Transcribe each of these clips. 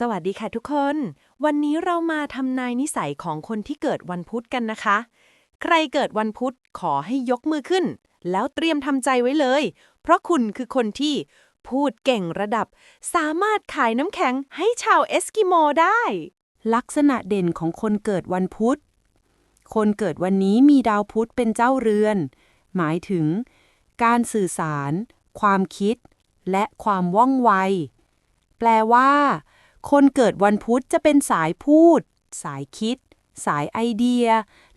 สวัสดีค่ะทุกคน วันนี้เรามาทำนายนิสัยของคนที่เกิดวันพุธกันนะคะ ใครเกิดวันพุธขอให้ยกมือขึ้น แล้วเตรียมทำใจไว้เลย เพราะคุณคือคนที่พูดเก่งระดับ สามารถขายน้ำแข็งให้ชาวเอสกิโมได้ ลักษณะเด่นของคนเกิดวันพุธ คนเกิดวันนี้มีดาวพุธเป็นเจ้าเรือน หมายถึง การสื่อสาร ความคิด และความว่องไว แปลว่า คนเกิดวันพุธจะเป็นสายพูด สายคิด สายไอเดีย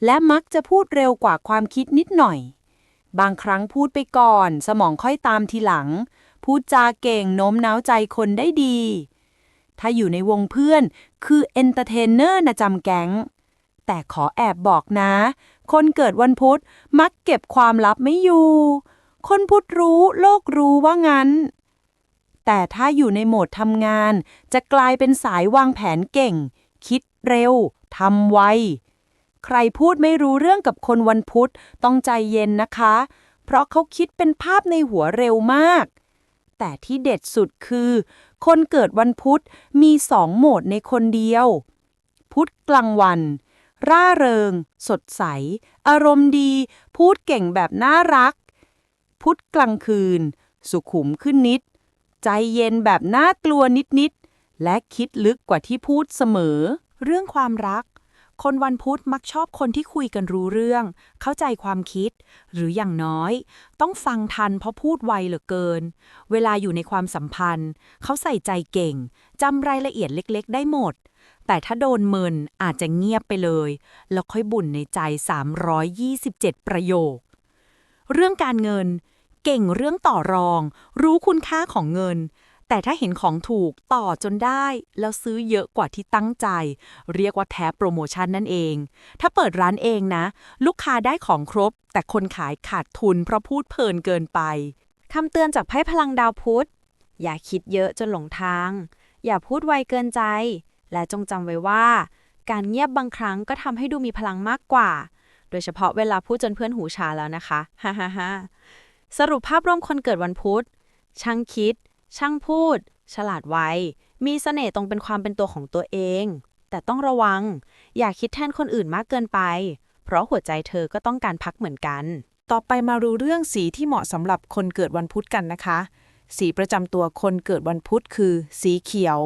และมักจะพูดเร็วกว่าความคิดนิดหน่อย บางครั้งพูดไปก่อน สมองค่อยตามทีหลัง พูดจาเก่งโน้มน้าวใจคนได้ดี ถ้าอยู่ในวงเพื่อน คือเอนเตอร์เทนเนอร์นะจำแก๊ง แต่ขอแอบบอกนะ คนเกิดวันพุธมักเก็บความลับไม่อยู่ คนพุธรู้โลกรู้ว่างั้น แต่ถ้าอยู่ในโหมดทำงาน จะกลายเป็นสายวางแผนเก่ง คิดเร็วทำไว ใครพูดไม่รู้เรื่องกับคนวันพุธต้องใจเย็นนะคะ เพราะเขาคิดเป็นภาพในหัวเร็วมาก แต่ที่เด็ดสุดคือ คนเกิดวันพุธมีสองโหมดในคนเดียว พุธกลางวัน ร่าเริง สดใส อารมณ์ดี พูดเก่งแบบน่ารัก พุธกลางคืน สุขุมขึ้นนิด ใจเย็นแบบน่ากลัวนิด ๆ และคิดลึกกว่าที่พูดเสมอ เรื่องความรัก คนวันพุธมักชอบคนที่คุยกันรู้เรื่อง เข้าใจความคิด หรืออย่างน้อย ต้องฟังทันเพราะพูดไวเหลือเกิน เวลาอยู่ในความสัมพันธ์ เขาใส่ใจเก่งจำรายละเอียดเล็ก ๆ ได้หมด แต่ถ้าโดนเมินอาจจะเงียบไปเลย แล้วค่อยบ่นในใจ 327 ประโยค เรื่องการเงิน เก่งเรื่องต่อรอง รู้คุณค่าของเงิน แต่ถ้าเห็นของถูกต่อจนได้ แล้วซื้อเยอะกว่าที่ตั้งใจ เรียกว่าแท้โปรโมชั่นนั่นเอง ถ้าเปิดร้านเองนะ ลูกค้าได้ของครบ แต่คนขายขาดทุนเพราะพูดเพลินเกินไปคำเตือนจากไพ่พลังดาวพุธ อย่าคิดเยอะจนหลงทาง อย่าพูดไวเกินใจ และจงจำไว้ว่า การเงียบบางครั้งก็ทำให้ดูมีพลังมากกว่า โดยเฉพาะเวลาพูดจนเพื่อนหูชาแล้วนะคะ ฮ่าฮ่าฮ่า สรุปภาพรวมคนเกิดวันพุธ ช่างคิด ช่างพูด ฉลาดไว มีเสน่ห์ตรงเป็นความเป็นตัวของตัวเอง แต่ต้องระวัง อย่าคิดแทนคนอื่นมากเกินไป เพราะหัวใจเธอก็ต้องการพักเหมือนกัน ต่อไปมารู้เรื่องสีที่เหมาะสำหรับคนเกิดวันพุธกันนะคะ สีประจำตัวคนเกิดวันพุธคือ สีเขียว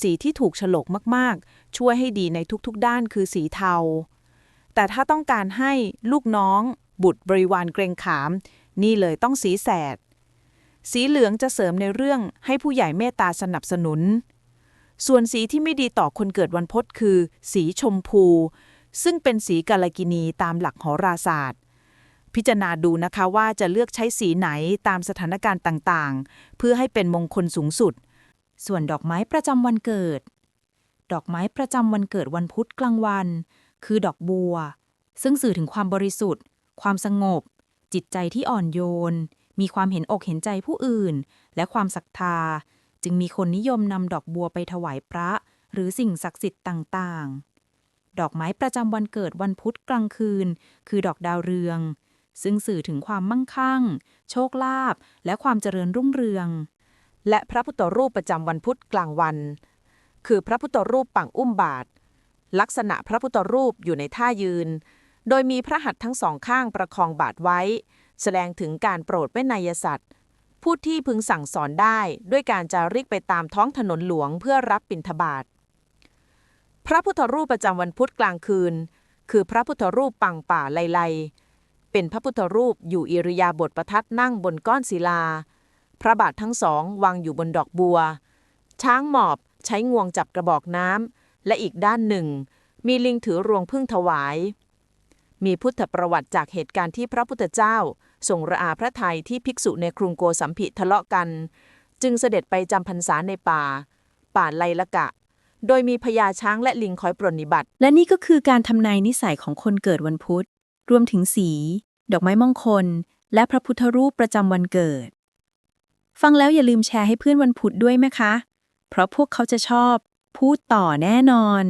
สีที่ถูกฉลกมากๆ ช่วยให้ดีในทุกๆ ด้านคือสีเทา แต่ถ้าต้องการให้ลูกน้อง บุตรบริวารเกรงขาม นี่เลยต้องสีแสด สีเหลืองจะเสริมในเรื่องให้ผู้ใหญ่เมตตาสนับสนุน ส่วนสีที่ไม่ดีต่อคนเกิดวันพุธคือ สีชมพู ซึ่งเป็นสีกาลกินีตามหลักโหราศาสตร์ พิจารณาดูนะคะว่าจะเลือกใช้สีไหนตามสถานการณ์ต่างๆ เพื่อให้เป็นมงคลสูงสุด ส่วนดอกไม้ประจำวันเกิด ดอกไม้ประจำวันเกิดวันพุธกลางวัน คือดอกบัว ซึ่งสื่อถึงความบริสุทธิ์ ความสงบ จิตใจที่อ่อนโยน มีความเห็นอกเห็นใจผู้อื่น และความศรัทธา จึงมีคนนิยมนำดอกบัวไปถวายพระ หรือสิ่งศักดิ์สิทธิ์ต่างๆ ดอกไม้ประจำวันเกิดวันพุธกลางคืน คือดอกดาวเรือง ซึ่งสื่อถึงความมั่งคั่ง โชคลาภและความเจริญรุ่งเรือง และพระพุทธรูปประจำวันพุธกลางวัน คือพระพุทธรูปปังอุ้มบาทลักษณะพระพุทธรูปอยู่ในท่ายืน โดยมีพระหัตถ์ทั้งสองข้างประคองบาทไว้ แสดงถึงการโปรดเวนยสัตว์ผู้ที่พึงสั่งสอนได้ด้วยการจาริกไปตามท้องถนนหลวงเพื่อรับบิณฑบาตพระพุทธรูปประจำวันพุธกลางคืน คือพระพุทธรูปปังป่าไลไลเป็นพระพุทธรูปอยู่อิริยาบถประทัดนั่งบนก้อนศิลา พระบาททั้งสองวางอยู่บนดอกบัว ช้างหมอบใช้งวงจับกระบอกน้ำและอีกด้านหนึ่ง มีลิงถือรวงพึ่งถวาย มีพุทธประวัติจากเหตุการณ์ที่พระพุทธเจ้าทรงระอาพระทัยที่ภิกษุในกรุงโกสัมพิทะเลาะกัน จึงเสด็จไปจำพรรษาในป่า ป่าไลละกะ โดยมีพญาช้างและลิงคอยปรนนิบัติ และนี่ก็คือการทำนายนิสัยของคนเกิดวันพุธ รวมถึงสี ดอกไม้มงคล และพระพุทธรูปประจำวันเกิด ฟังแล้วอย่าลืมแชร์ให้เพื่อนวันพุธด้วยไหมคะ เพราะพวกเขาจะชอบ พูดต่อแน่นอน